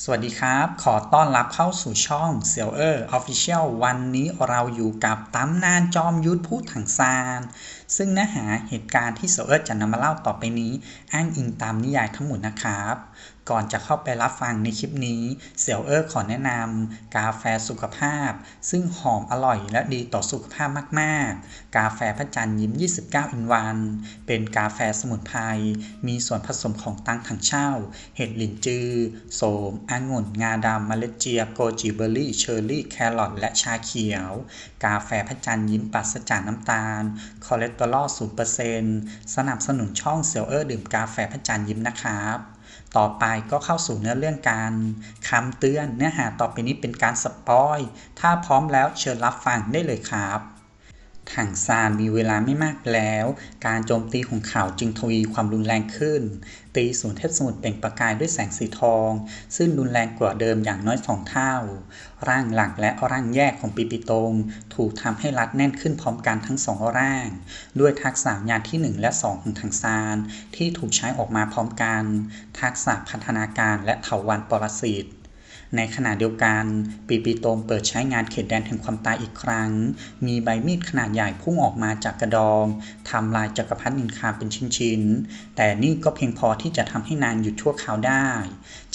สวัสดีครับ ขอต้อนรับเข้าสู่ช่องเซียวเออร์ออฟฟิเชียลวันนี้เราอยู่กับตำนานจอมยุทธผู้ถังซาน ซึ่งเนื้อหาเหตุการณ์ที่เซียวเออร์จะนำมาเล่าต่อไปนี้ อ้างอิงตามนิยายทั้งหมดนะครับ ก่อนจะเข้าไปรับฟังในคลิปนี้เซียวเออร์ขอแนะนำกาแฟสุขภาพ ซึ่งหอมอร่อยและดีต่อสุขภาพมาก ๆ กาแฟพระจันทร์ยิ้ม 29 อินวัน เป็นกาแฟสมุนไพร มีส่วนผสมของตังถังเช่า เห็ดหลินจือ โสมองุ่น งาดำเมล็ดเจีย โกจิเบอร์รี่ เชอร์รี่ แครอท และชาเขียว กาแฟพระจันทร์ยิ้มปราศจากน้ำตาล คอเลสเตอรอล 0%สนับสนุนช่องเซลเออร์ดื่มกาแฟพระจันทร์ยิ้มนะครับ ต่อไปก็เข้าสู่เนื้อเรื่องการคำเตือนเนื้อหาต่อไปนี้เป็นการสปอย ถ้าพร้อมแล้วเชิญรับฟังได้เลยครับ ถังซานมีเวลาไม่มากแล้ว การโจมตีของเขาจึงทวีความรุนแรงขึ้น ตีศูนเทพสมุทรเปล่งประกายด้วยแสงสีทอง ซึ่งรุนแรงกว่าเดิมอย่างน้อยสองเท่า ร่างหลักและร่างแยกของปีปิตง ถูกทำให้รัดแน่นขึ้นพร้อมกันทั้งสองร่าง ด้วยทักษะญาณที่ 1 และ 2 ของถังซาน ที่ถูกใช้ออกมาพร้อมกัน ทักษะพัฒนาการและเถาวันปรสิต ในขณะเดียวกันปีปีโตมเปิดใช้งานเขตแดนแห่งความตายอีกครั้ง มีใบมีดขนาดใหญ่พุ่งออกมาจากกระดองทำลายจักรพรรดินินคาเป็นชิ้นๆ แต่นี่ก็เพียงพอที่จะทำให้นางหยุดชั่วคราวได้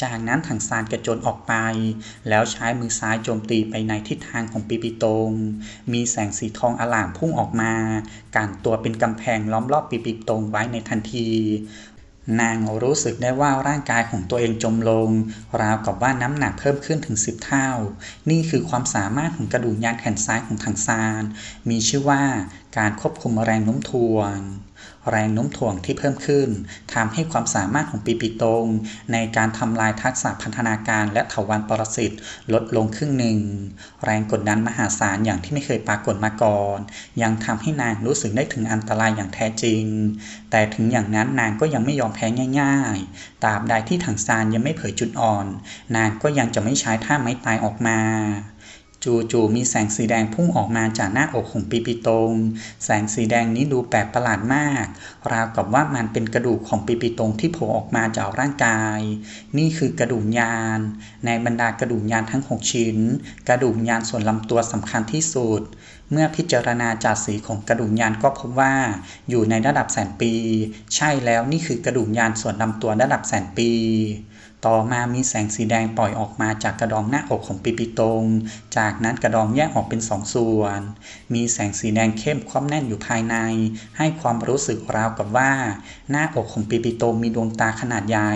จากนั้นถังซานกระโจนออกไป แล้วใช้มือซ้ายโจมตีไปในทิศทางของปีปีโตงมีแสงสีทองอลามพุ่งออกมา การตัวเป็นกำแพงล้อมรอบปีปีโตงไว้ในทันที นางรู้สึกได้ว่าร่างกายของตัวเองจมลง ราวกับว่าน้ำหนักเพิ่มขึ้นถึงสิบเท่า นี่คือความสามารถของกระดูกยานแขนซ้ายของทางซาน มีชื่อว่าการควบคุมแรงโน้มถ่วง แรงโน้มถ่วงที่เพิ่มขึ้นทำให้ความสามารถของปีปิโตงในการทำลายทักษะพันธนาการและเถาวันปรสิตลดลงครึ่งหนึ่ง แรงกดดันมหาศาลอย่างที่ไม่เคยปรากฏมาก่อน ยังทำให้นางรู้สึกได้ถึงอันตรายอย่างแท้จริง แต่ถึงอย่างนั้นนางก็ยังไม่ยอมแพ้ง่ายๆตราบใดที่ถังซานยังไม่เผยจุดอ่อน นางก็ยังจะไม่ใช้ท่าไม้ตายออกมา จู่ๆมีแสงสีแดงพุ่งออกมาจากหน้าอกของปีปีโตง แสงสีแดงนี้ดูแปลกประหลาดมาก ราวกับว่ามันเป็นกระดูกของปีปีโตงที่โผล่ออกมาจากร่างกาย นี่คือกระดูกยาน ในบรรดากระดูกยานทั้ง 6 ชิ้น กระดูกยานส่วนลำตัวสำคัญที่สุด เมื่อพิจารณาจากสีของกระดูกยานก็พบว่า อยู่ในระดับแสนปี ใช่แล้วนี่คือกระดูกยานส่วนลำตัวระดับแสนปี ต่อมามีแสงสีแดงปล่อยออกมาจากกระดองหน้าอกของปีปิโตง จากนั้นกระดองแยกออกเป็นสองส่วน มีแสงสีแดงเข้มคว่ำแน่นอยู่ภายใน ให้ความรู้สึกราวกับว่า หน้าอกของปีปิโตงมีดวงตาขนาดใหญ่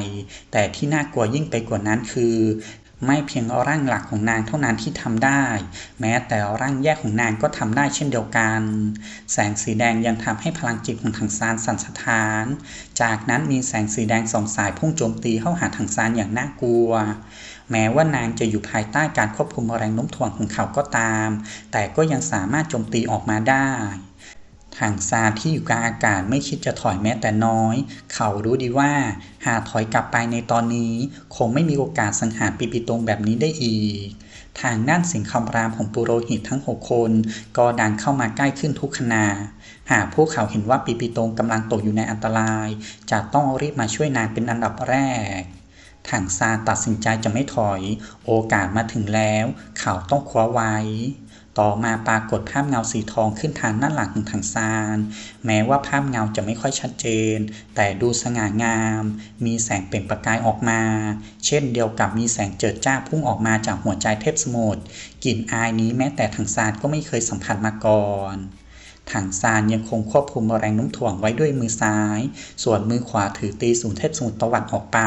แต่ที่น่ากลัวยิ่งไปกว่านั้นคือ ไม่เพียงร่างหลักของนางเท่านั้นที่ทำได้ แม้แต่ร่างแยกของนางก็ทำได้เช่นเดียวกัน แสงสีแดงยังทำให้พลังจิตของถังซานสั่นสะท้าน จากนั้นมีแสงสีแดงสองสายพุ่งโจมตีเข้าหาถังซานอย่างน่ากลัว แม้ว่านางจะอยู่ภายใต้การควบคุมแรงโน้มถ่วงของเขาก็ตาม แต่ก็ยังสามารถโจมตีออกมาได้ ถังซาที่อยู่กลางอากาศไม่คิดจะถอยแม้แต่น้อย เขารู้ดีว่า หากถอยกลับไปในตอนนี้ คงไม่มีโอกาสสังหารปิปิตงแบบนี้ได้อีก ทางด้านเสียงคำรามของปุโรหิตทั้ง6คน ก็ดังเข้ามาใกล้ขึ้นทุกขณะหากพวกเขาเห็นว่าปิปิตงกำลังตกอยู่ในอันตราย จะต้องรีบมาช่วยนางเป็นอันดับแรกถังซานตัดสินใจจะไม่ถอย โอกาสมาถึงแล้ว เขาต้องคว้าไว้ ต่อมาปรากฏภาพเงาสีทองขึ้นทางด้านหลังของถังซาน แม้ว่าภาพเงาจะไม่ค่อยชัดเจน แต่ดูสง่างาม มีแสงเปล่งประกายออกมา เช่นเดียวกับมีแสงเจิดจ้าพุ่งออกมาจากหัวใจเทพสมุทรกลิ่นอายนี้แม้แต่ถังซานก็ไม่เคยสัมผัสมาก่อน ถังซานยังคงควบคุมแรงน้มถ่วงไว้ด้วยมือซ้าย ส่วนมือขวาถือตีสูนเทพสมุทรตะวันออกไป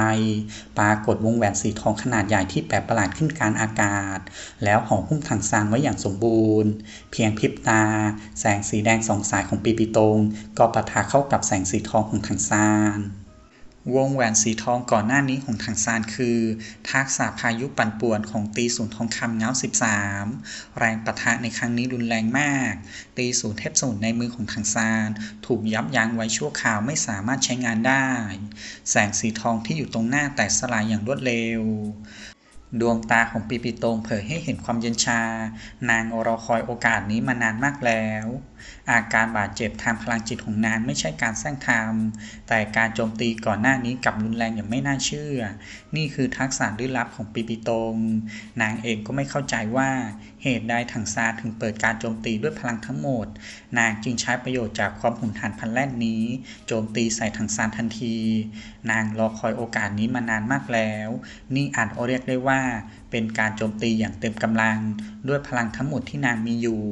ปรากฏวงแหวนสีทองขนาดใหญ่ที่แปลกประหลาดขึ้นกลางอากาศ แล้วห่อหุ้มถังซานไว้อย่างสมบูรณ์ เพียงพริบตา แสงสีแดงสองสายของปีปิโตง ก็ปะทะเข้ากับแสงสีทองของถังซาน วงแหวนสีทองก่อนหน้านี้ของถังซานคือ ทักษะพายุปั่นป่วนของตีศูนย์ทองคำเงา13 แรงปะทะในครั้งนี้รุนแรงมาก ตีศูนย์เทพศูนย์ในมือของถังซานถูกยับยั้งไว้ชั่วคราวไม่สามารถใช้งานได้ แสงสีทองที่อยู่ตรงหน้าแตกสลายอย่างรวดเร็วดวงตาของปีปีตรงเผยให้เห็นความเย็นชา นางรอคอยโอกาสนี้มานานมากแล้ว อาการบาดเจ็บทางพลังจิตของนางไม่ใช่การแสร้งทำแต่การโจมตีก่อนหน้านี้กับรุนแรงอย่างไม่น่าเชื่อ นี่คือทักษะลึกลับของปีปีตรงนางเองก็ไม่เข้าใจว่าเหตุใดถังซาถึงเปิดการโจมตีด้วยพลังทั้งหมด นางจึงใช้ประโยชน์จากความหุนหันพลันแล่นนี้ โจมตีใส่ถังซานทันที นางรอคอยโอกาสนี้มานานมากแล้ว นี่อาจเรียกได้ว่า เป็นการโจมตีอย่างเต็มกำลัง ด้วยพลังทั้งหมดที่นางมีอยู่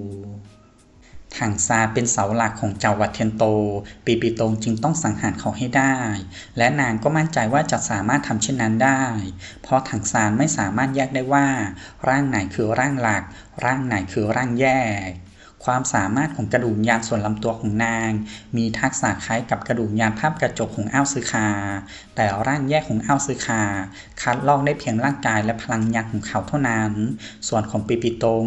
ถังซาเป็นเสาหลักของเจ้าวัดเทนโต ปีปีตงจึงต้องสังหารเขาให้ได้ และนางก็มั่นใจว่าจะสามารถทำเช่นนั้นได้ เพราะถังซานไม่สามารถแยกได้ว่า ร่างไหนคือร่างหลัก ร่างไหนคือร่างแยก ความสามารถของกระดูกยานส่วนลำตัวของนาง มีทักษะคล้ายกับกระดูกยานภาพกระจกของอ้าวซือคา แต่ร่างแยกของอ้าวซือคา คัดลอกได้เพียงร่างกายและพลังยานของเขาเท่านั้น ส่วนของปีปีตง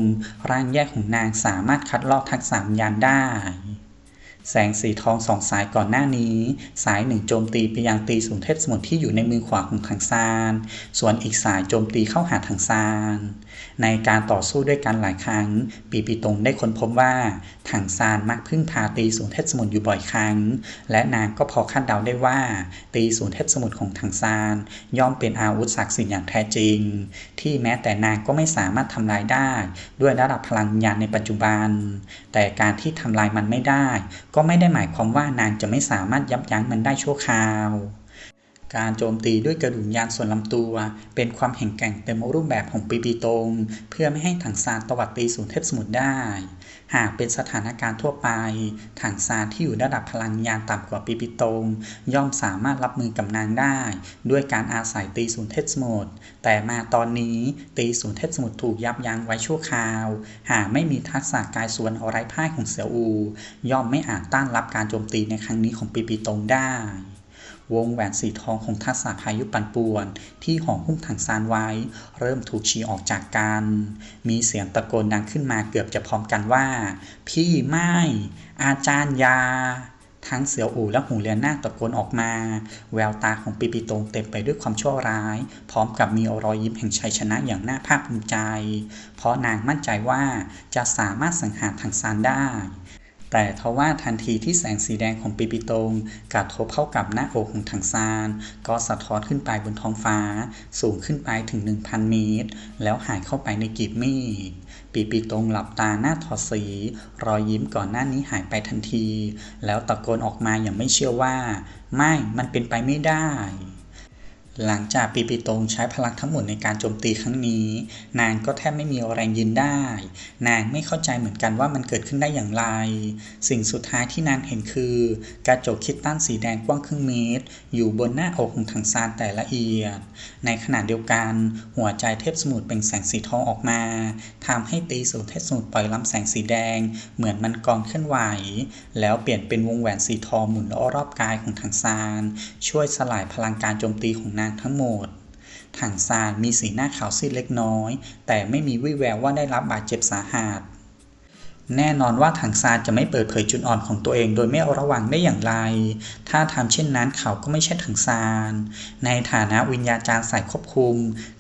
ร่างแยกของนางสามารถคัดลอกทักษะยานได้ แสงสีทองสองสายก่อนหน้านี้ สายหนึ่งโจมตีไปยังตีศูนเทพสมุทรที่อยู่ในมือขวาของถังซาน ส่วนอีกสายโจมตีเข้าหาถังซาน ในการต่อสู้ด้วยกันหลายครั้ง ปีปีตงได้ค้นพบว่าถังซานมักพึ่งพาตีศูนเทพสมุทรอยู่บ่อยครั้ง และนางก็พอคาดเดาได้ว่า ตีศูนเทพสมุทรของถังซานย่อมเป็นอาวุธศักดิ์สิทธิ์อย่างแท้จริง ที่แม้แต่นางก็ไม่สามารถทำลายได้ ด้วยระดับพลังญาณในปัจจุบัน แต่การที่ทำลายมันไม่ได้ก็ไม่ได้หมายความว่านางจะไม่สามารถยับยั้งมันได้ชั่วคราว การโจมตีด้วยกระดูกยานส่วนลำตัว เป็นความแข็งแกร่งเต็มรูปแบบของปีปีตรง เพื่อไม่ให้ถังซานตวัดตีศูนย์เทพสมุทรได้ หากเป็นสถานการณ์ทั่วไป ถังซานที่อยู่ระดับพลังยานต่ำกว่าปีปีตงย่อมสามารถรับมือกับนางได้ ด้วยการอาศัยตีศูนย์เทพสมุทรแต่มาตอนนี้ตีศูนย์เทสมุทรถูกยับยั้งไว้ชั่วคราว หากไม่มีทักษะกายส่วนอไร้พ่ายของเสี่ยวอู ย่อมไม่อาจต้านรับการโจมตีในครั้งนี้ของปีปีตงได้ วงแหวนสีทองของทักษะพายุปั่นป่วน ที่ห่อหุ้มถังซานไว้ เริ่มถูกฉีออกจากกัน มีเสียงตะโกนดังขึ้นมาเกือบจะพร้อมกันว่า พี่ไม่ อาจารย์ยา ทั้งเสี่ยวอู่และหูเลียนหน้าตะโกนออกมา แววตาของปีปีตงเต็มไปด้วยความชั่วร้าย พร้อมกับมีรอยยิ้มแห่งชัยชนะอย่างน่าภาคภูมิใจ เพราะนางมั่นใจว่าจะสามารถสังหารถังซานได้ แต่ทว่าทันทีที่แสงสีแดงของปีปีตงกระทบเข้ากับหน้าอกของถังซาน ก็สะท้อนขึ้นไปบนท้องฟ้า สูงขึ้นไปถึง 1,000 เมตร แล้วหายเข้าไปในกีบเมฆปีปีตรงหลับตาหน้าถอดสี รอยยิ้มก่อนหน้านี้หายไปทันที แล้วตะโกนออกมาอย่างไม่เชื่อว่า ไม่มันเป็นไปไม่ได้ หลังจากปีปีตงใช้พลังทั้งหมดในการโจมตีครั้งนี้ นางก็แทบไม่มีแรงยืนได้ นางไม่เข้าใจเหมือนกันว่ามันเกิดขึ้นได้อย่างไร สิ่งสุดท้ายที่นางเห็นคือกระจกคิดตั้นสีแดงกว้างครึ่งเมตร อยู่บนหน้าอกของถังซานแต่ละเอียด ในขณะเดียวกัน หัวใจเทพสมุทรเป็นแสงสีทองออกมาทำให้ตีสูนเทพสมุทรปล่อยลำแสงสีแดง เหมือนมันกองเคลื่อนไหว แล้วเปลี่ยนเป็นวงแหวนสีทองหมุนรอบกายของถังซานช่วยสลายพลังการโจมตีของนางทั้งหมดถังซานมีสีหน้าขาวซีดเล็กน้อย แต่ไม่มีวี่แววว่าได้รับบาดเจ็บสาหัสแน่นอนว่าถังซานจะไม่เปิดเผยจุดอ่อนของตัวเองโดยไม่ระวังได้อย่างไร ถ้าทำเช่นนั้นเขาก็ไม่ใช่ถังซาน ในฐานะวิญญาจารย์สายควบคุม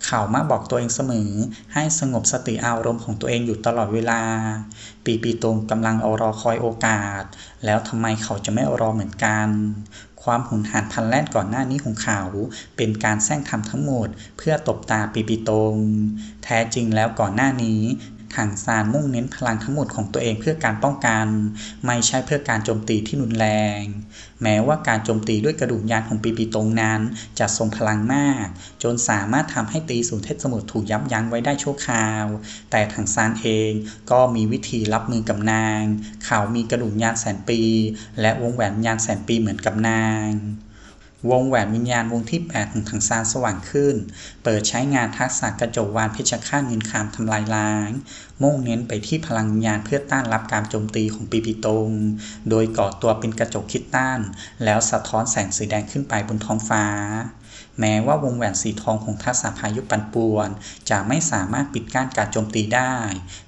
เขามาบอกตัวเองเสมอ ให้สงบสติอารมณ์ของตัวเองอยู่ตลอดเวลา ปีปีตงกำลังรอคอยโอกาส แล้วทำไมเขาจะไม่รอเหมือนกัน ความหุนหันพันแล่นก่อนหน้านี้ของเขา เป็นการแซงทำทั้งหมด เพื่อตบตาปีปีตง แท้จริงแล้วก่อนหน้านี้ ถังซานมุ่งเน้นพลังทั้งหมดของตัวเองเพื่อการป้องกัน ไม่ใช่เพื่อการโจมตีที่รุนแรง แม้ว่าการโจมตีด้วยกระดูกยานของปีปีตรงนั้น จะทรงพลังมาก จนสามารถทำให้ตีศูนย์เทพสมุทรถูกยับยั้งไว้ได้ชั่วคราว แต่ถังซานเองก็มีวิธีรับมือกับนาง เขามีกระดูกยานแสนปี และวงแหวนวิญญาณแสนปีเหมือนกับนาง วงแหวนวิญญาณวงที่ 8 ของถังซานสว่างขึ้น เปิดใช้งานทักษะกระจกวานเพชรฆาตเงินคามทำลายล้าง มุ่งเน้นไปที่พลังวิญญาณเพื่อต้านรับการโจมตีของปีปีตง โดยก่อตัวเป็นกระจกคิดต้าน แล้วสะท้อนแสงสีแดงขึ้นไปบนท้องฟ้า แม้ว่าวงแหวนสีทองของทักษะพายุปันป่วน จะไม่สามารถปิดกั้นการโจมตีได้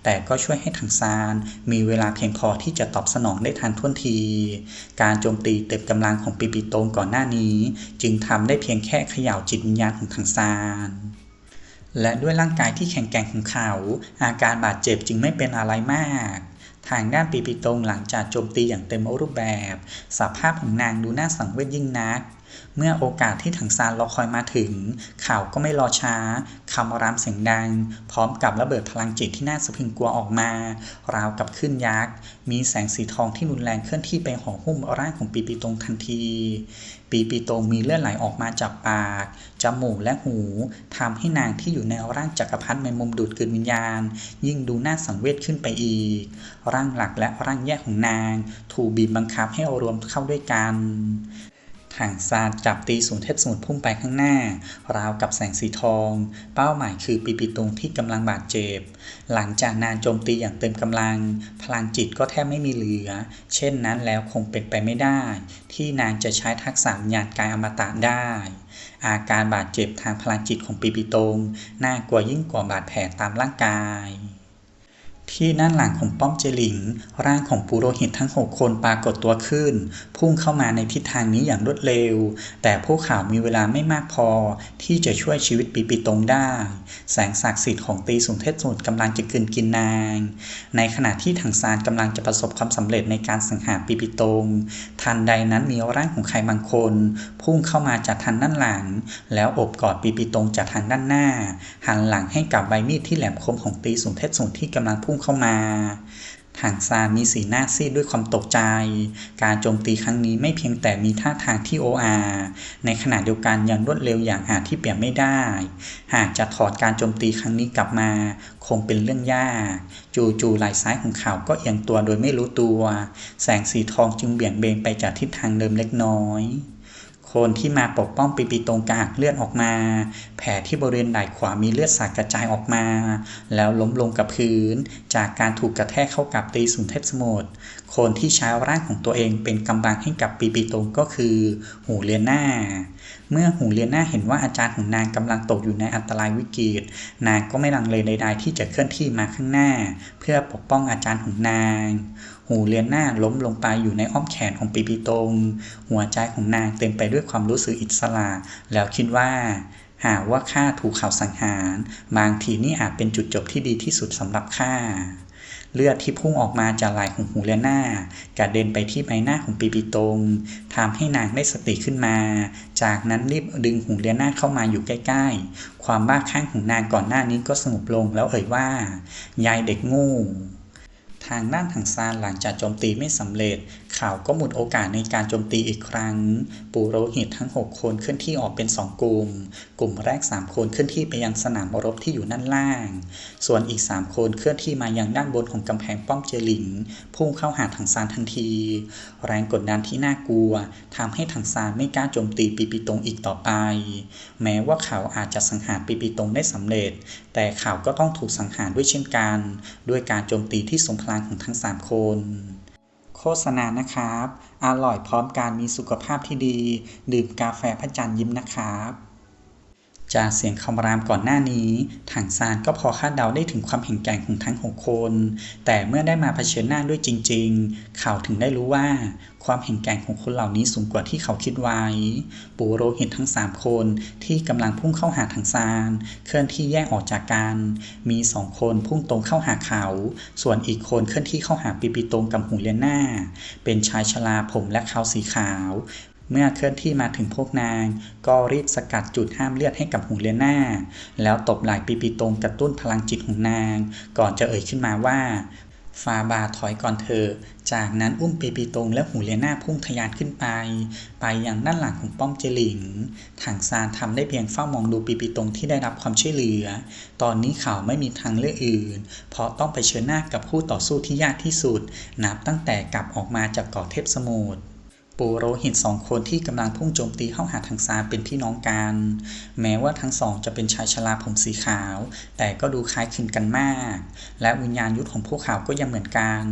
แต่ก็ช่วยให้ถังซาน มีเวลาเพียงพอที่จะตอบสนองได้ทันท่วงที การโจมตีเต็มกำลังของปีปีโตงก่อนหน้านี้ จึงทำได้เพียงแค่เขย่าจิตวิญญาณของถังซานและด้วยร่างกายที่แข็งแกร่งของเขา อาการบาดเจ็บจึงไม่เป็นอะไรมากทางด้านปีปีตงหลังจากโจมตีอย่างเต็มรูปแบบ สภาพของนางดูน่าสังเวชยิ่งนัก เมื่อโอกาสที่ถังซานรอคอยมาถึงเขาวก็ไม่รอช้าคำรามเสียงดัง พร้อมกับระเบิดพลังจิตที่น่าสะพึงกลัวออกมา ราวกับขึ้นยักษ์ มีแสงสีทองที่รุนแรงเคลื่อนที่ไปห่อหุ้มร่างของปีปีตงทันที ปีปีตงมีเลือดไหลออกมาจากปาก จมูกและหูทำให้นางที่อยู่ในร่างจักรพรรดิในมุมดูดกลืนวิญญาณ ยิ่งดูน่าสังเวชขึ้นไปอีก ร่างหลักและร่างแยกของนาง ถูกบีบบังคับให้รวมเข้าด้วยกัน ถังซานจับตีศูนย์เทพสมุทรพุ่งไปข้างหน้า ราวกับแสงสีทอง เป้าหมายคือปีปีตุงที่กำลังบาดเจ็บ หลังจากนานโจมตีอย่างเต็มกำลัง พลังจิตก็แทบไม่มีเหลือ เช่นนั้นแล้วคงเป็นไปไม่ได้ ที่นางจะใช้ทักษะวิญญาณกายอมตะได้ อาการบาดเจ็บทางพลังจิตของปีปีตงน่ากลัวยิ่งกว่าบาดแผลตามร่างกาย ที่ด้านหลังของป้อมเจลิง ร่างของปุโรหิตทั้ง6คนปรากฏตัวขึ้น พุ่งเข้ามาในทิศทางนี้อย่างรวดเร็ว แต่พวกเขามีเวลาไม่มากพอ ที่จะช่วยชีวิตปีปีตงได้ แสงศักดิ์สิทธิ์ของตีสุนเทพสมุทรกำลังจะกินกินนาง ในขณะที่ถังซานกำลังจะประสบความสำเร็จในการสังหารปีปีตง ทันใดนั้นมีร่างของใครบางคน พุ่งเข้ามาจากทางด้านหลัง แล้วอบกอดปีปีตงจากทางด้านหน้าหันหลังให้กับใบมีดที่แหลมคมของตีสุนเทพสมุทรที่กำลังพุ่งเข้ามาถังซานมีสีหน้าซีดด้วยความตกใจ การโจมตีครั้งนี้ไม่เพียงแต่มีท่าทางที่โออาในขณะเดียวกันยังรวดเร็วอย่างหาที่เปรียบไม่ได้ หากจะถอดการโจมตีครั้งนี้กลับมา คงเป็นเรื่องยาก จู่ๆไหล่ซ้ายของเขาก็เอียงตัวโดยไม่รู้ตัว แสงสีทองจึงเบี่ยงเบนไปจากทิศทางเดิมเล็กน้อย คนที่มาปกป้องปีปีตรงกระอักเลือดออกมา แผลที่บริเวณไหล่ขวามีเลือดสาดกระจายออกมา แล้วล้มลงกับพื้น จากการถูกกระแทกเข้ากับตีสุนเทพสมุทรคนที่ใช้ร่างของตัวเองเป็นกำบังให้กับปีปีตรงก็คือ หูเลียนหน้า เมื่อหูเลียนาเห็นว่าอาจารย์ของนางกำลังตกอยู่ในอันตรายวิกฤต นางก็ไม่ลังเลใดๆที่จะเคลื่อนที่มาข้างหน้า เพื่อปกป้องอาจารย์ของนาง หูเลียนาล้มลงไปอยู่ในอ้อมแขนของปีปีตง หัวใจของนางเต็มไปด้วยความรู้สึกอิสระ แล้วคิดว่าหากว่าข้าถูกเขาวสังหาร บางทีนี่อาจเป็นจุดจบที่ดีที่สุดสำหรับข้า เลือดที่พุ่งออกมาจากไหล่ของหูเลน่ากระเด็นไปที่ใบหน้าของปีปีตงทำให้นางได้สติขึ้นมา จากนั้นรีบดึงหูเลน่าเข้ามาอยู่ใกล้ ๆ ความบ้าคลั่งของนางก่อนหน้านี้ก็สงบลงแล้วเอ่ยว่า ยายเด็กงูทางด้านทางซานหลังจากโจมตีไม่สำเร็จข่าวก็หมดโอกาสในการโจมตีอีกครั้งปุโรหิตทั้ง 6 คนเคลื่อนที่ออกเป็น 2 กลุ่ม กลุ่มแรก 3 คนเคลื่อนที่ไปยังสนามรบที่อยู่ด้านล่าง ส่วนอีก 3 คนเคลื่อนที่มายังด้านบนของกำแพงป้อมเจลิงพุ่งเข้าหาถังซานทันที แรงกดดันที่น่ากลัวทำให้ถังซานไม่กล้าโจมตีปีปีตงอีกต่อไป แม้ว่าเขาอาจจะสังหารปีปีตงได้สำเร็จ แต่เขาก็ต้องถูกสังหารด้วยเช่นกัน ด้วยการโจมตีที่ทรงพลังของทั้ง 3 คน โฆษณานะครับ อร่อยพร้อมการมีสุขภาพที่ดี ดื่มกาแฟพระจันทร์ยิ้มนะครับ จากเสียงคำรามก่อนหน้านี้ถังซานก็พอคาดเดาได้ถึงความแข็งแกร่งของทั้ง6คน แต่เมื่อได้มาเผชิญหน้าด้วยจริง ๆ เขาถึงได้รู้ว่า ความแข็งแกร่งของคนเหล่านี้สูงกว่าที่เขาคิดไว้ ปูโรหิตทั้ง 3 คนที่กำลังพุ่งเข้าหาถังซาน เคลื่อนที่แยกออกจากกัน มีสองคนพุ่งตรงเข้าหาเขา ส่วนอีกคนเคลื่อนที่เข้าหาปีปีตรงกับหูเลียนหน้า เป็นชายชราผมและเขาสีขาว เมื่อเคลื่อนที่มาถึงพวกนาง ก็รีบสกัดจุดห้ามเลือดให้กับหูเลียน่า แล้วตบไหล่ปีปีตรงกระตุ้นพลังจิตของนาง ก่อนจะเอ่ยขึ้นมาว่าฟาบาถอยก่อนเธอ จากนั้นอุ้มปีปีตรงและหูเลียน่าพุ่งทะยานขึ้นไป ไปยังด้านหลังของป้อมเจลิงถังซานทำได้เพียงเฝ้ามองดูปีปีตรงที่ได้รับความช่วยเหลือ ตอนนี้เขาไม่มีทางเลือกอื่น เพราะต้องไปเชิญหน้ากับคู่ต่อสู้ที่ยากที่สุด นับตั้งแต่กลับออกมาจากเกาะเทพสมุทร ปูโรหิตสองคนที่กำลังพุ่งโจมตีเข้าหาทางซานเป็นพี่น้องกัน แม้ว่าทั้งสองจะเป็นชายชราผมสีขาว แต่ก็ดูคล้ายคลึงกันมาก และวิญญาณยุทธของพวกเขาก็ยังเหมือนกัน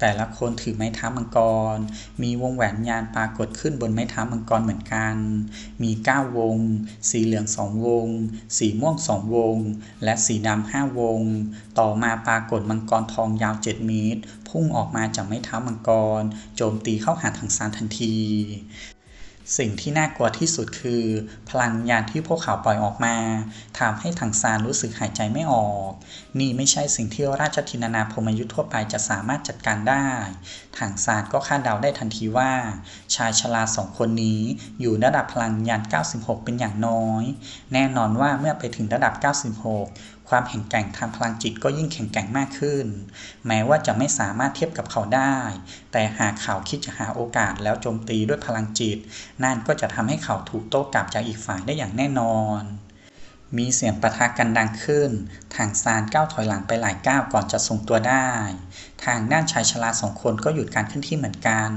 แต่ละคนถือไม้เท้ามังกร มีวงแหวนวิญญาณปรากฏขึ้นบนไม้เท้ามังกรเหมือนกัน มีเก้าวง สีเหลืองสองวง สีม่วงสองวง และสีดำห้าวง ต่อมาปรากฏมังกรทองยาว7เมตร พุ่งออกมาจากไม้เท้ามังกร โจมตีเข้าหาทางซานทันที สิ่งที่น่ากลัวที่สุดคือ พลังวิญญาณที่พวกเขาปล่อยออกมาทำให้ถังซานรู้สึกหายใจไม่ออก นี่ไม่ใช่สิ่งที่ราชทินานาพมยุทธ์ทั่วไปจะสามารถจัดการได้ถังซานก็คาดเดาได้ทันทีว่า ชายชราสองคนนี้อยู่ระดับพลังวิญญาณ96 เป็นอย่างน้อย แน่นอนว่าเมื่อไปถึงระดับ 96 ความแข็งแกร่งทางพลังจิตก็ยิ่งแข็งแกร่งมากขึ้น แม้ว่าจะไม่สามารถเทียบกับเขาได้ แต่หากเขาคิดจะหาโอกาสแล้วโจมตีด้วยพลังจิต นั่นก็จะทำให้เขาถูกโต้กลับจากอีกฝ่ายได้อย่างแน่นอน มีเสียงประทะกันดังขึ้น ทางซานก้าวถอยหลังไปหลายก้าวก่อนจะทรงตัวได้ ทางด้านชายชราสองคนก็หยุดการขึ้นที่เหมือนกัน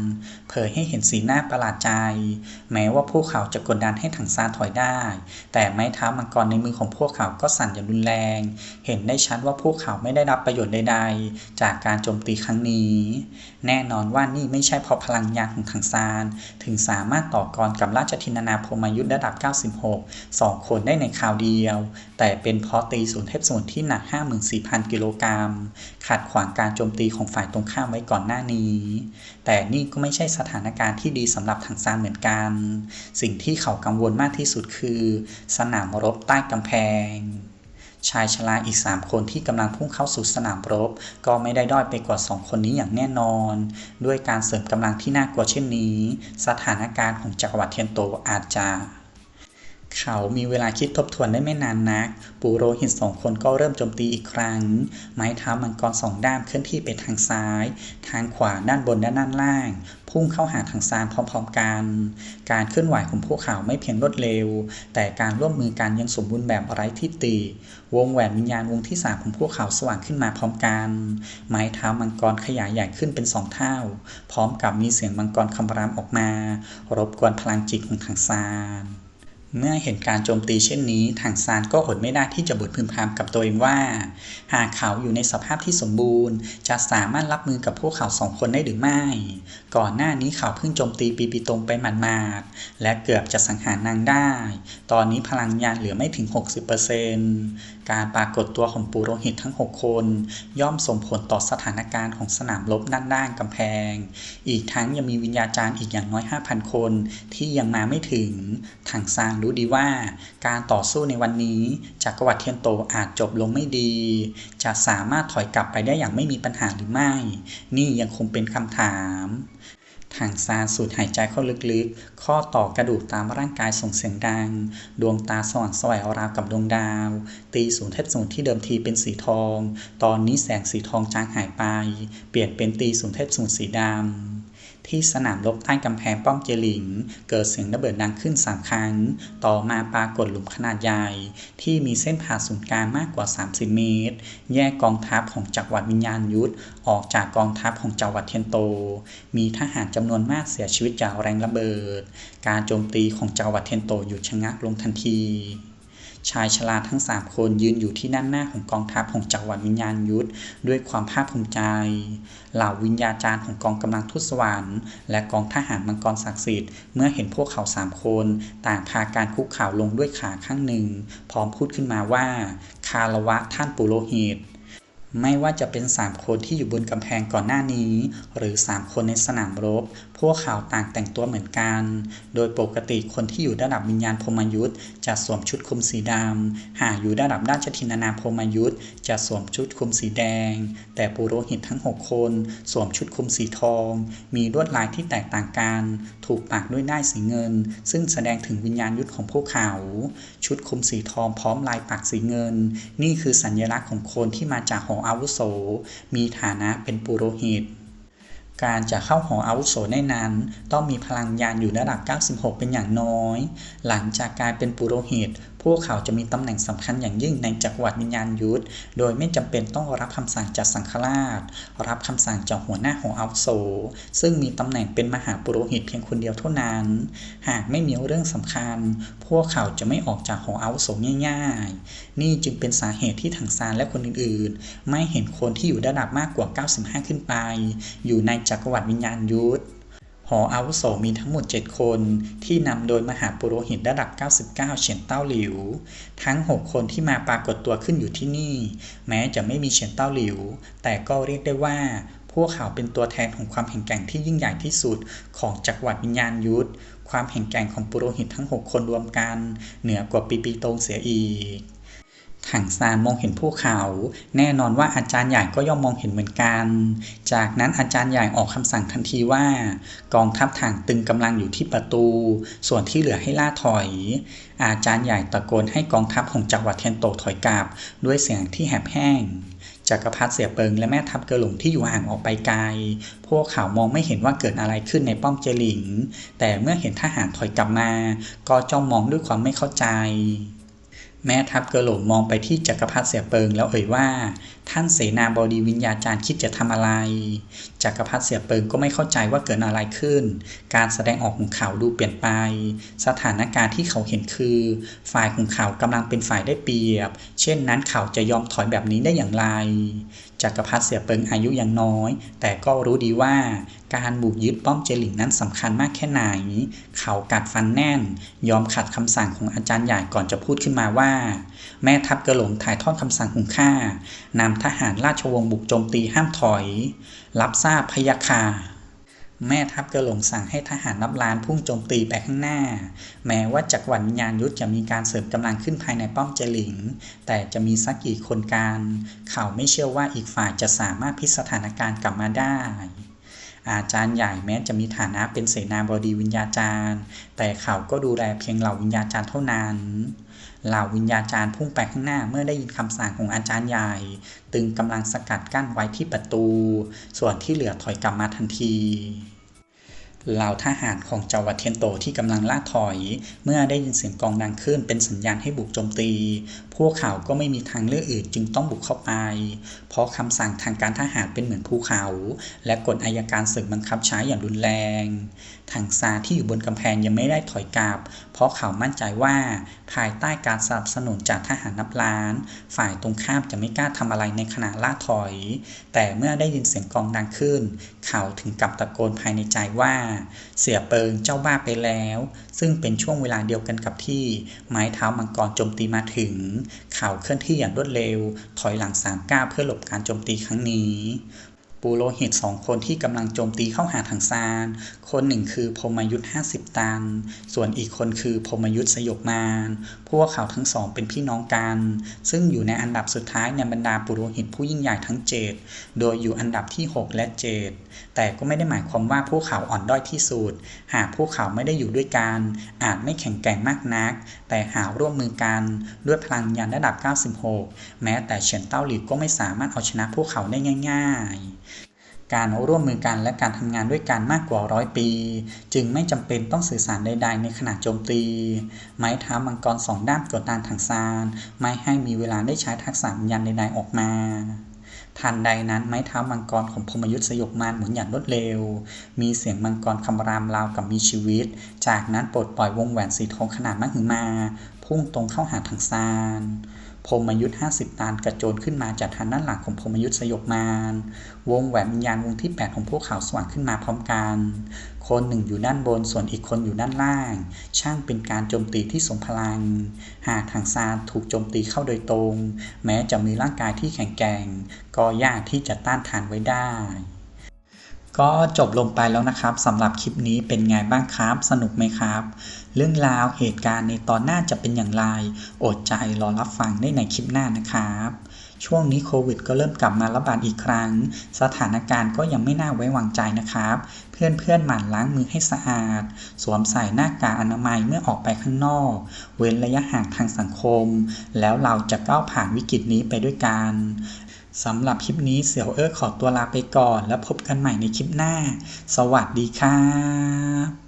เผยให้เห็นสีหน้าประหลาดใจ แม้ว่าพวกเขาจะกดดันให้ทางซานถอยได้ แต่ไม้เท้ามังกรในมือของพวกเขาก็สั่นอย่างรุนแรง เห็นได้ชัดว่าพวกเขาไม่ได้รับประโยชน์ใดๆ จากการโจมตีครั้งนี้ แน่นอนว่านี่ไม่ใช่เพราะพลังยานของทางซาน ถึงสามารถต่อกรกับราชทินานาพรหมยุทธ์ระดับ 96สองคนได้ในคราวเดียว แต่เป็นเพราะตีศูนย์เทพศูนย์ที่หนัก 54,000 กิโลกรัมขัดขวางการโจมตีของฝ่ายตรงข้ามไว้ก่อนหน้านี้ แต่นี่ก็ไม่ใช่สถานการณ์ที่ดีสำหรับทางซานเหมือนกัน สิ่งที่เขากังวลมากที่สุดคือ สนามรบใต้กำแพง ชายชราอีก 3 คนที่กำลังพุ่งเข้าสู่สนามรบ ก็ไม่ได้ด้อยไปกว่า 2 คนนี้อย่างแน่นอน ด้วยการเสริมกำลังที่น่ากลัวเช่นนี้ สถานการณ์ของจักรวรรดิเทียนโตอาจจะ เขามีเวลาคิดทบทวนได้ไม่นานนัก ปูโรหิตสองคนก็เริ่มโจมตีอีกครั้ง ไม้เท้ามังกรสองด้ามเคลื่อนที่ไปทางซ้าย ทางขวาด้านบนและด้านล่าง พุ่งเข้าหาทางซานพร้อมๆกัน การเคลื่อนไหวของพวกเขาไม่เพียงรวดเร็ว แต่การร่วมมือกันยังสมบูรณ์แบบไร้ที่ติ วงแหวนวิญญาณวงที่สามของพวกเขาสว่างขึ้นมาพร้อมกัน ไม้เท้ามังกรขยายใหญ่ขึ้นเป็นสองเท่า พร้อมกับมีเสียงมังกรคำรามออกมา รบกวนพลังจิตของทางซาน เมื่อเห็นการโจมตีเช่นนี้ทางซานก็อดไม่ได้ที่จะบ่นพึมพำกับตัวเองว่า หากเขาอยู่ในสภาพที่สมบูรณ์ จะสามารถรับมือกับพวกเขาสองคนได้หรือไม่ ก่อนหน้านี้เขาเพิ่งโจมตีปีปีตรงไปหมาดๆและเกือบจะสังหารนางได้ ตอนนี้พลังยานเหลือไม่ถึง 60% การปรากฏตัวของปุโรหิตทั้ง 6 คน ย่อมส่งผลต่อสถานการณ์ของสนามรบด้านด้านกำแพง อีกทั้งยังมีวิญญาจารย์อีกอย่างน้อย 5,000 คนที่ยังมาไม่ถึง ทางซานรู้ดีว่า การต่อสู้ในวันนี้จักรวรรดิเทียนโตอาจจบลงไม่ดี จะสามารถถอยกลับไปได้อย่างไม่มีปัญหาหรือไม่ นี่ยังคงเป็นคำถาม ทางซานสูดหายใจเข้าลึกๆ ข้อต่อกระดูกตามร่างกายส่งเสียงดัง ดวงตาสว่างสวยราวกับดวงดาว ตีศูนย์เทพศูนย์ที่เดิมทีเป็นสีทอง ตอนนี้แสงสีทองจางหายไป เปลี่ยนเป็นตีศูนย์เทพศูนย์สีดำ ที่สนามรบใต้กำแพงป้อมเจลิง เกิดเสียงระเบิดดังขึ้นสามครั้ง ต่อมาปรากฏหลุมขนาดใหญ่ ที่มีเส้นผ่าศูนย์กลางมากกว่า 30 เมตร แยกกองทัพของจักรวรรดิวิญญาณยุทธออกจากกองทัพของจักรวรรดิเทียนโต มีทหารจำนวนมากเสียชีวิตจากแรงระเบิด การโจมตีของจักรวรรดิเทียนโตหยุดชะงักลงทันที ชายชราทั้งสามคนยืนอยู่ที่ด้านหน้าของกองทัพของจักรวรรดิวิญญาณยุทธด้วยความภาคภูมิใจ เหล่าวิญญาจารย์ของกองกำลังทุตสวรรค์และกองทหารมังกรศักดิ์สิทธิ์เมื่อเห็นพวกเขาสามคน ต่างพาการคุกเข่าลงด้วยขาข้างหนึ่ง พร้อมพูดขึ้นมาว่า คารวะท่านปุโรหิต ไม่ว่าจะเป็น 3 คนที่อยู่บนกำแพงก่อนหน้านี้ หรือ 3 คนในสนามรบ พวกเขาต่างแต่งตัวเหมือนกัน โดยปกติคนที่อยู่ระดับวิญญาณพรมยุทธ์จะสวมชุดคลุมสีดำ หากอยู่ระดับราชทินานาพรมยุทธ์จะสวมชุดคลุมสีแดง แต่ปุโรหิตทั้ง 6 คน สวมชุดคลุมสีทอง มีลวดลายที่แตกต่างกัน ถูกปักด้วยด้ายสีเงิน ซึ่งแสดงถึงวิญญาณยุทธของพวกเขา ชุดคลุมสีทองพร้อมลายปักสีเงิน นี่คือสัญลักษณ์ของคนที่มาจากหออาวุโส มีฐานะเป็นปุโรหิต การจะเข้าหออาวุโสได้นั้น ต้องมีพลังยานอยู่ระดับ 96 เป็นอย่างน้อย หลังจากกลายเป็นปุโรหิต พวกเขาจะมีตำแหน่งสำคัญอย่างยิ่งในจักรวรรดิวิญญาณยุทธ โดยไม่จำเป็นต้องรับคำสั่งจากสังฆราช รับคำสั่งจากหัวหน้าหออาวุโสซึ่งมีตำแหน่งเป็นมหาปุโรหิตเพียงคนเดียวเท่านั้น หากไม่มีเรื่องสำคัญ พวกเขาจะไม่ออกจากหออาวุโสง่ายๆ นี่จึงเป็นสาเหตุที่ถังซานและคนอื่นๆ ไม่เห็นคนที่อยู่ระดับมากกว่า 95 ขึ้นไป อยู่ในจักรวรรดิวิญญาณยุทธ หออาวุโสมีทั้งหมด 7 คน ที่นำโดยมหาปุโรหิตระดับ 99 เฉียนเต้าหลิว ทั้ง 6 คนที่มาปรากฏตัวขึ้นอยู่ที่นี่ แม้จะไม่มีเฉียนเต้าหลิว แต่ก็เรียกได้ว่า พวกเขาเป็นตัวแทนของความแข็งแกร่งที่ยิ่งใหญ่ที่สุดของจักรวรรดิวิญญาณยุทธ ความแข็งแกร่งของปุโรหิตทั้ง 6 คนรวมกัน เหนือกว่าปีปีโตงเสียอีก ถังซานมองเห็นภูเขา แน่นอนว่าอาจารย์ใหญ่ก็ย่อมมองเห็นเหมือนกัน จากนั้นอาจารย์ใหญ่ออกคำสั่งทันทีว่า กองทัพถังตึงกำลังอยู่ที่ประตู ส่วนที่เหลือให้ล่าถอย อาจารย์ใหญ่ตะโกนให้กองทัพของจักรวรรดิเทนโตถอยกลับ ด้วยเสียงที่แหบแห้งจักรพรรดิเสียเปิงและแม่ทัพเกอหลงที่อยู่ห่างออกไปไกล พวกเขามองไม่เห็นว่าเกิดอะไรขึ้นในป้อมเจลิง แต่เมื่อเห็นทหารถอยกลับมา ก็จ้องมองด้วยความไม่เข้าใจ แม่ทัพเกอหลงมองไปที่จักรพรรดิเสียเปิงแล้วเอ่ยว่า ท่านเสนาบดีวิญญาจารย์คิดจะทำอะไร จักรพรรดิเสียเปิงก็ไม่เข้าใจว่าเกิดอะไรขึ้น การแสดงออกของเขาดูเปลี่ยนไป สถานการณ์ที่เขาเห็นคือ ฝ่ายของเขากำลังเป็นฝ่ายได้เปรียบ เช่นนั้นเขาจะยอมถอยแบบนี้ได้อย่างไร จักรพรรดิเสียเปิงอายุยังน้อย แต่ก็รู้ดีว่า การบุกยึดป้อมเจหลิงนั้นสำคัญมากแค่ไหน เขากัดฟันแน่น ยอมขัดคำสั่งของอาจารย์ใหญ่ก่อนจะพูดขึ้นมาว่า แม่ทัพกระหลงถ่ายทอดคำสั่งของข้านำทหารราชวงศ์บุกโจมตีห้ามถอย รับทราบพยาคา แม่ทัพกระหลงสั่งให้ทหารนับล้านพุ่งโจมตีไปข้างหน้า แม้ว่าจักรวรรดิวิญญาณยุทธจะมีการเสริมกำลังขึ้นภายในป้อมเจหลิง แต่จะมีสักกี่คนการ เขาไม่เชื่อว่าอีกฝ่ายจะสามารถพลิกสถานการณ์กลับมาได้ อาจารย์ใหญ่แม้จะมีฐานะเป็นเสนาบดีวิญญาจารย์ แต่เขาก็ดูแลเพียงเหล่าวิญญาจารย์เท่านั้นเหล่าวิญญาจารย์พุ่งไปข้างหน้าเมื่อได้ยินคำสั่งของอาจารย์ใหญ่ ตึงกำลังสกัดกั้นไว้ที่ประตู ส่วนที่เหลือถอยกลับมาทันที เหล่าทหารของเจาวัดเทนโตที่กำลังล่าถอย เมื่อได้ยินเสียงกองดังขึ้นเป็นสัญญาณให้บุกโจมตีพวกเขาก็ไม่มีทางเลือกอื่นจึงต้องบุกเข้าไป เพราะคำสั่งทางการทหารเป็นเหมือนภูเขา และกฎอายการศึกบังคับใช้อย่างรุนแรงถังซาที่อยู่บนกำแพงยังไม่ได้ถอยกลับ เพราะเขามั่นใจว่าภายใต้การสนับสนุนจากทหารนับล้าน ฝ่ายตรงข้ามจะไม่กล้าทำอะไรในขณะล่าถอย แต่เมื่อได้ยินเสียงกองดังขึ้น เขาถึงกับตะโกนภายในใจว่า เสียเปิงเจ้าบ้าไปแล้ว ซึ่งเป็นช่วงเวลาเดียวกันกับที่ไม้เท้ามังกรโจมตีมาถึงข่าวเคลื่อนที่อย่างรวดเร็ว ถอยหลังสามก้าวเพื่อหลบการโจมตีครั้งนี้ ปูโรหิตสองคนที่กำลังโจมตีเข้าหาทางซาน คนหนึ่งคือพมยุทธ์50 ตัน ส่วนอีกคนคือพมยุทธ์สยบมารพวกเขาทั้งสองเป็นพี่น้องกัน ซึ่งอยู่ในอันดับสุดท้ายในบรรดาปุโรหิตผู้ยิ่งใหญ่ทั้ง 7 โดยอยู่อันดับที่ 6 และ 7 แต่ก็ไม่ได้หมายความว่าพวกเขาอ่อนด้อยที่สุด หากพวกเขาไม่ได้อยู่ด้วยกัน อาจไม่แข็งแกร่งมากนัก แต่หาร่วมมือกันด้วยพลังวิญญาณระดับ 96 แม้แต่เฉินเต้าหลิวก็ไม่สามารถเอาชนะพวกเขาได้ง่าย ๆการร่วมมือกันและการทำงานด้วยกันมากกว่าร้อยปี จึงไม่จำเป็นต้องสื่อสารใด ๆ ในขณะโจมตี ไม้เท้ามังกรสองด้านกดดันถังซาน ไม่ให้มีเวลาได้ใช้ทักษะวิญญาณใด ๆ ออกมา ทันใดนั้นไม้เท้ามังกรของพมยุทธสยบมารหมุนอย่างรวดเร็ว มีเสียงมังกรคำรามราวกับมีชีวิต จากนั้นปลดปล่อยวงแหวนสีทองขนาดมหึมา พุ่งตรงเข้าหาถังซาน พรมยุทธ์50 ตานกระโจนขึ้นมาจากทางด้านหลังของพรมยุทธ์สยบมารวงแหวนวิญญาณวงที่ 8 ของพวกเขาสว่างขึ้นมาพร้อมกัน คนหนึ่งอยู่ด้านบนส่วนอีกคนอยู่ด้านล่าง ช่างเป็นการโจมตีที่ทรงพลัง หากทางซานถูกโจมตีเข้าโดยตรง แม้จะมีร่างกายที่แข็งแกร่ง ก็ยากที่จะต้านทานไว้ได้ก็จบลงไปแล้วนะครับสำหรับคลิปนี้เป็นไงบ้างครับ สนุกไหมครับ เรื่องราวเหตุการณ์ในตอนหน้าจะเป็นอย่างไร อดใจรอรับฟังได้ในคลิปหน้านะครับ ช่วงนี้โควิดก็เริ่มกลับมาระบาดอีกครั้ง สถานการณ์ก็ยังไม่น่าไว้วางใจนะครับ เพื่อนๆหมั่นล้างมือให้สะอาด สวมใส่หน้ากากอนามัยเมื่อออกไปข้างนอก เว้นระยะห่างทางสังคม แล้วเราจะก้าวผ่านวิกฤตนี้ไปด้วยกันสำหรับคลิปนี้เสี่ยวเอ้อขอตัวลาไปก่อน แล้วพบกันใหม่ในคลิปหน้า สวัสดีครับ